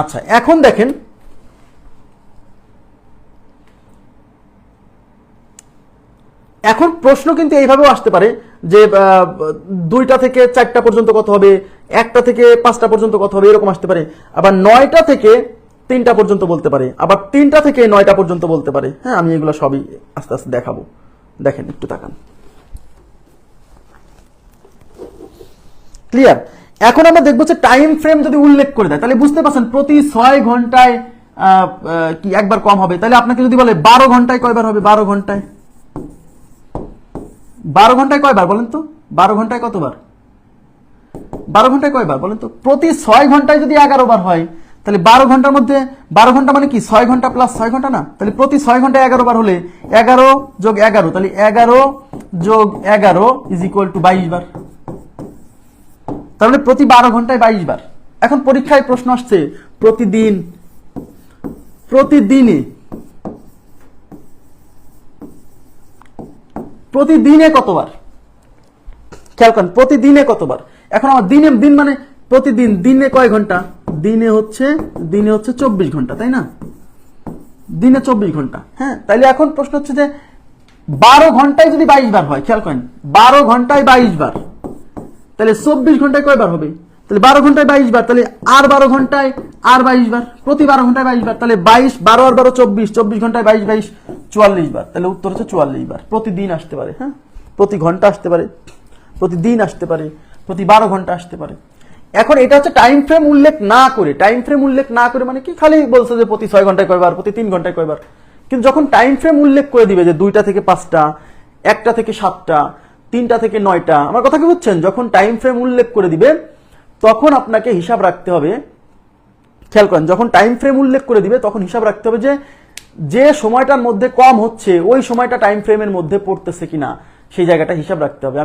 আচ্ছা এখন দেখেন এখন প্রশ্ন কিন্তু এইভাবেও আসতে পারে যে দুইটা থেকে চারটা পর্যন্ত কত হবে, একটা থেকে পাঁচটা পর্যন্ত কত হবে, এরকম আসতে পারে। আবার নয়টা থেকে তিনটা পর্যন্ত বলতে পারে। আবার তিনটা থেকে নয়টা পর্যন্ত বলতে পারে। হ্যাঁ আমি এগুলো সবই আস্তে আস্তে দেখাবো। দেখেন, একটু তাকান। ক্লিয়ার এখন আমরা দেখব যে টাইম ফ্রেম যদি উল্লেখ করে দেয়, তাহলে বুঝতে পারছেন প্রতি ছয় ঘন্টায় কি একবার কম হবে। তাহলে আপনাকে যদি বলে বারো ঘন্টায় কয়বার হবে? বারো ঘন্টায়। বারো ঘন্টায় কয়বার বলেন তো? বারো ঘন্টায় কতবার? বারো ঘন্টায় কয়বার বলেন তো? প্রতি ছয় ঘন্টায় যদি এগারো বার হয়, তাহলে বারো ঘণ্টার মধ্যে, বারো ঘণ্টা মানে কি? ছয় ঘণ্টা প্লাস ছয় ঘণ্টা না? তাহলে প্রতি ছয় ঘন্টায় এগারো বার হলে এগারো যোগ এগারো, তাহলে এগারো যোগ এগারো ইজ ইকুয়াল টু বাইশ বার। তাহলে প্রতি বারো ঘন্টায় বাইশ বার। এখন পরীক্ষায় প্রশ্ন আসছে, প্রতিদিন, প্রতিদিনে প্রতিদিনে কতবার? খেয়াল করেন, প্রতিদিনে কতবার? এখন আমার দিনে, দিন মানে প্রতিদিন, দিনে কয় ঘণ্টা? দিনে হচ্ছে দিনে হচ্ছে চব্বিশ ঘণ্টা, তাই না? দিনে চব্বিশ ঘণ্টা হ্যাঁ? তাইলে এখন প্রশ্ন হচ্ছে যে, বারো ঘন্টায় যদি বাইশ বার হয়, খেয়াল করেন, বারো ঘন্টায় বাইশ বার। তাহলে চব্বিশ ঘন্টায় কয়বার হবে? তাহলে বারো ঘন্টায় বাইশ বার, তাহলে আর বারো ঘন্টায় আর বাইশ বার, প্রতি বারো ঘন্টায় বাইশ বার, তাহলে বাইশ, বারো আর বারো চব্বিশ চব্বিশ ঘন্টায় বাইশ বাইশ, চুয়াল্লিশ বার, তাহলে উত্তর হচ্ছে চুয়াল্লিশ বার, প্রতিদিন আসতে পারে হ্যাঁ? প্রতি ঘণ্টা আসতে পারে, প্রতিদিন আসতে পারে, প্রতি বারো ঘণ্টা আসতে পারে। এখন এটা হচ্ছে টাইম ফ্রেম উল্লেখ না করে টাইম ফ্রেম উল্লেখ না করে মানে কি? খালি বলছে যে প্রতি ছয় ঘন্টায় কয়বার, প্রতি তিন ঘন্টায় কয়বার। কিন্তু যখন টাইম ফ্রেম উল্লেখ করে দিবে যে দুইটা থেকে পাঁচটা, একটা থেকে সাতটা তিনটা থেকে নয়টা। আমার কথা কি বুঝছেন? যখন টাইম ফ্রেম উল্লেখ করে দিবে তখন আপনাকে হিসাব রাখতে হবে। খেয়াল করেন, যখন টাইম ফ্রেম উল্লেখ করে দিবে, তখন হিসাব রাখতে হবে যে যে সময়টার মধ্যে কম হচ্ছে, ওই সময়টা টাইম ফ্রেমের মধ্যে পড়তেছে কিনা, সেই জায়গাটা হিসাব রাখতে হবে।